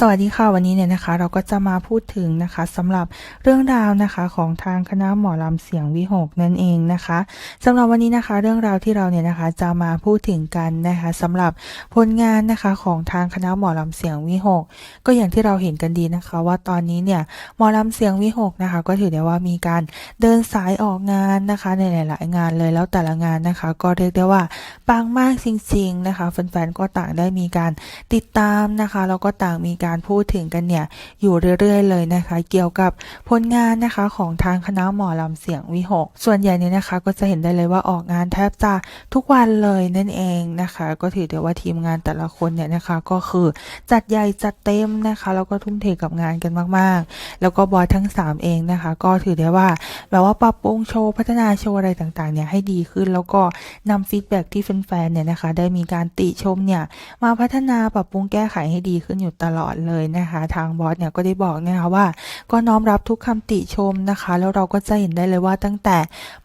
สวัสดีค่ะวันนี้เนี่ยนะคะ เราก็จะมาพูดถึงนะคะสำหรับเรื่องราวนะคะของทางคณะหมอลำเสียงวิหกนั่นเองนะคะสำหรับวันนี้นะคะ เรื่องราวที่เราเนี่ยนะคะจะมาพูดถึงกันนะคะสำหรับผลงานนะคะของทางคณะหมอลำเสียงวิหกก็อย่างที่เราเห็นกันดีนะคะ ว่าตอนนี้เนี่ยหมอลำเสียงวิหกนะคะ ก็ถือได้ว่ามีการเดินสายออกงานนะคะในหลาย ๆ งานเลยแล้วแต่ละงานนะคะ ก็เรียกได้ว่าปังมากจริง ๆ นะคะแฟนๆก็ต่างได้มีการติดตามนะคะแล้วก็ต่างมีการการพูดถึงกันเนี่ยอยู่เรื่อยๆเลยนะคะ เกี่ยวกับผลงานนะคะของทางคณะหมอลำเสียงวิหก ส่วนใหญ่เนี่ยนะคะก็จะเห็นได้เลยว่าออกงานแทบจะทุกวันเลยนั่นเองนะคะ ก็ถือได้ว่าทีมงานแต่ละคนเนี่ยนะคะก็คือจัดใหญ่จัดเต็มนะคะแล้วก็ทุ่มเทกับงานกันมากๆ แล้วก็บอสทั้ง 3 เองนะคะ ก็ถือได้ว่าแบบว่าปรับปรุงโชว์พัฒนาโชว์อะไรต่างๆเนี่ยให้ดีขึ้นแล้วก็นำฟีดแบ็กที่แฟนๆเนี่ยนะคะได้มีการติชมเนี่ยมาพัฒนาปรับปรุงแก้ไขให้ดีขึ้นอยู่ตลอดเลยนะคะ ทางบอสเนี่ยก็ได้บอกนะคะว่า ก็น้อมรับทุกคำติชมนะคะ แล้วเราก็จะเห็นได้เลยว่าตั้งแต่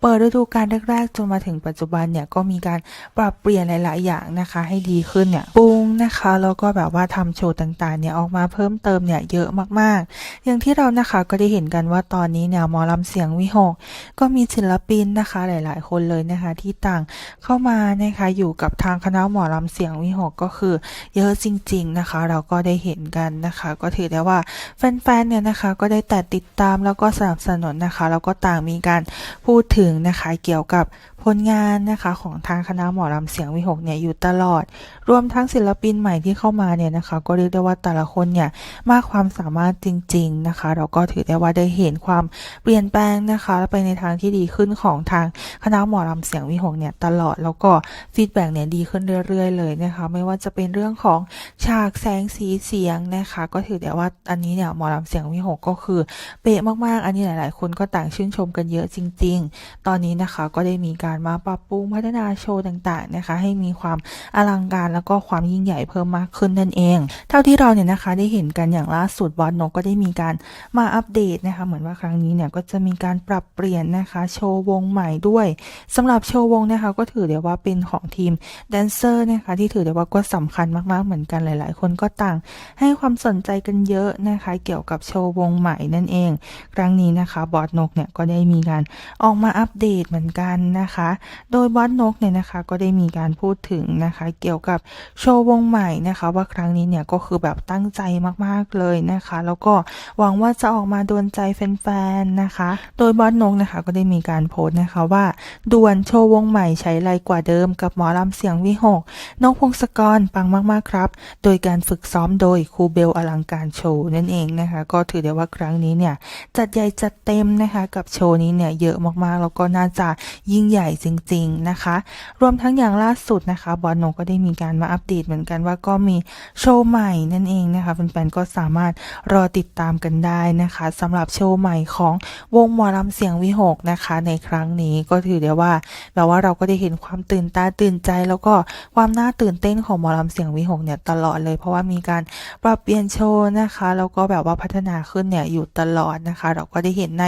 เปิดฤดูกาลแรกๆจนมาถึงปัจจุบันเนี่ยก็มีการปรับเปลี่ยนหลาย ๆ อย่างนะคะ ให้ดีขึ้นเนี่ยปรุงนะคะแล้วก็แบบว่าทำโชว์ต่างๆเนี่ยออกมาเพิ่มเติมเนี่ยเยอะมากๆ อย่างที่เรานะคะก็ได้เห็นกันว่าตอนนี้เนี่ยมอลำเสียงวิหก ก็มีศิลปินนะคะหลาย ๆ คนเลยนะคะที่ต่างเข้ามานะคะอยู่กับทางคณะหมอลำเสียงวิหกก็คือเยอะจริง ๆ นะคะ เราก็ได้เห็นกันนะคะ ก็ถือได้ว่าแฟนๆเนี่ยนะคะก็ได้แต่ติดตามแล้วก็สนับสนุนนะคะ แล้วก็ต่างมีการพูดถึงนะคะเกี่ยวกับ ผลงานนะคะของทางคณะหมอลำเสียงวิหกเนี่ยอยู่ตลอด รวมทั้งศิลปินใหม่ที่เข้ามาเนี่ยนะคะ ก็เรียกได้ว่าแต่ละคนเนี่ยมากความสามารถจริง ๆนะคะ เราก็ถือได้ว่าได้เห็นความเปลี่ยนแปลงนะคะไปในทางที่ดีขึ้นของทางคณะหมอลำเสียงวิหกเนี่ยตลอดแล้วก็ฟีดแบ็กเนี่ยดีขึ้นเรื่อยๆ เลยนะคะ ไม่ว่าจะเป็นเรื่องของฉากแสงสีเสียงนะคะ ก็ถือได้ว่าอันนี้เนี่ยหมอลำเสียงวิหกก็คือเป๊ะมากๆ อันนี้หลาย ๆ คนก็ต่างชื่นชมกันเยอะจริง ๆ ตอนนี้นะคะก็ได้มีการมาปรับปรุงพัฒนาโชว์ต่างๆนะคะ ให้มีความอลังการแล้วก็ความยิ่งใหญ่เพิ่มมากขึ้นนั่นเอง เท่าที่เราเนี่ยนะคะได้เห็นกันอย่างล่าสุดบอสนกก็ได้มีการมาอัปเดตนะคะ เหมือนว่าครั้งนี้เนี่ยก็จะมีการปรับเปลี่ยนนะคะ โชว์วงใหม่ด้วยสำหรับโชว์วงนะคะ ก็ถือได้ว่าเป็นของทีมแดนเซอร์นะคะ ที่ถือได้ว่าก็สำคัญมากๆเหมือนกันหลาย ๆ คนก็ต่าง ให้ความสนใจกันเยอะนะคะ เกี่ยวกับโชว์วงใหม่นั่นเอง ครั้งนี้นะคะบอสนกเนี่ยก็ได้มีการออกมาอัปเดตเหมือนกันนะคะโดยบอสนกเนี่ยนะคะก็ได้มีการพูดถึงนะคะ เกี่ยวกับโชว์วงใหม่นะคะ ว่าครั้งนี้เนี่ยก็คือแบบตั้งใจมากๆเลยนะคะ แล้วก็หวังว่าจะออกมาดวลใจแฟนๆนะคะ โดยบอสนกนะคะก็ได้มีการโพสต์นะคะว่าด่วนโชว์วงใหม่ใช้ไรกว่าเดิมกับหมอลำเสียงวิหกนกพงศกรปังมากๆครับ โดยการฝึกซ้อมโดยครูเบลอลังการโชว์นั่นเองนะคะ ก็ถือได้ว่าครั้งนี้เนี่ยจัดใหญ่จัดเต็มนะคะ กับโชว์นี้เนี่ยเยอะมากๆ แล้วก็น่าจะยิ่งใหญ่จริง ๆ นะคะ รวมทั้งอย่างล่าสุดนะคะบอสนกก็ได้มีการมาอัปเดตเหมือนกันว่าก็มีโชว์ใหม่นั่นเองนะคะแฟนๆก็สามารถรอติดตามกันได้นะคะสำหรับโชว์ใหม่ของวงหมอลำเสียงวิหกนะคะ ในครั้งนี้ก็ถือได้ว่าแบบว่าเราก็ได้เห็นความตื่นตาตื่นใจ แล้วก็ความน่าตื่นเต้นของหมอลำเสียงวิหกเนี่ยตลอดเลย เพราะว่ามีการปรับเปลี่ยนโชว์นะคะแล้วก็แบบว่าพัฒนาขึ้นเนี่ยอยู่ตลอดนะคะ เราก็ได้เห็นใน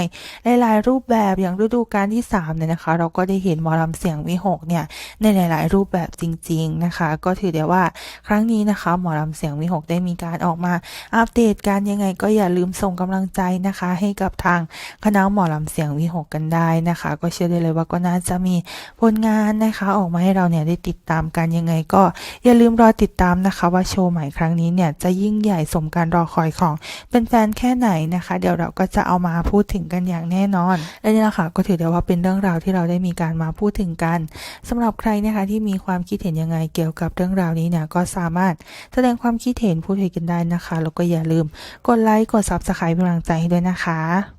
หลาย ๆ รูปแบบอย่างฤดูกาลที่3เนี่ยนะคะ เราก็ได้เห็นหมอลำเสียงวิหกเนี่ยในหลาย ๆ รูปแบบจริง ๆ นะคะ ก็ถือได้ว่าครั้งนี้นะคะ หมอลำเสียงวิหกได้มีการออกมาอัปเดตการยังไงก็อย่าลืมส่งกำลังใจนะคะ ให้กับทางคณะหมอลำเสียงวิหกกันได้นะคะ ก็เชื่อได้เลยว่าก็น่าจะมีผลงานนะคะ ออกมาให้เราเนี่ยได้ติดตามกันยังไงก็อย่าลืมรอติดตามนะคะ ว่าโชว์ใหม่ครั้งนี้เนี่ยจะยิ่งใหญ่สมการรอคอยของเป็นแฟนแค่ไหนนะคะ เดี๋ยวเราก็จะเอามาพูดถึงกันอย่างแน่นอนและนี่แหละค่ะก็ถือได้ว่าเป็นเรื่องราวที่เราได้มีการมาพูดถึงกันสำหรับใครนะคะที่มีความคิดเห็นยังไงเกี่ยวกับเรื่องราวนี้เนี่ยก็สามารถแสดงความคิดเห็นพูดคุยกันได้นะคะ แล้วก็อย่าลืมกดไลค์กด Subscribe เป็นกำลังใจให้ด้วยนะคะ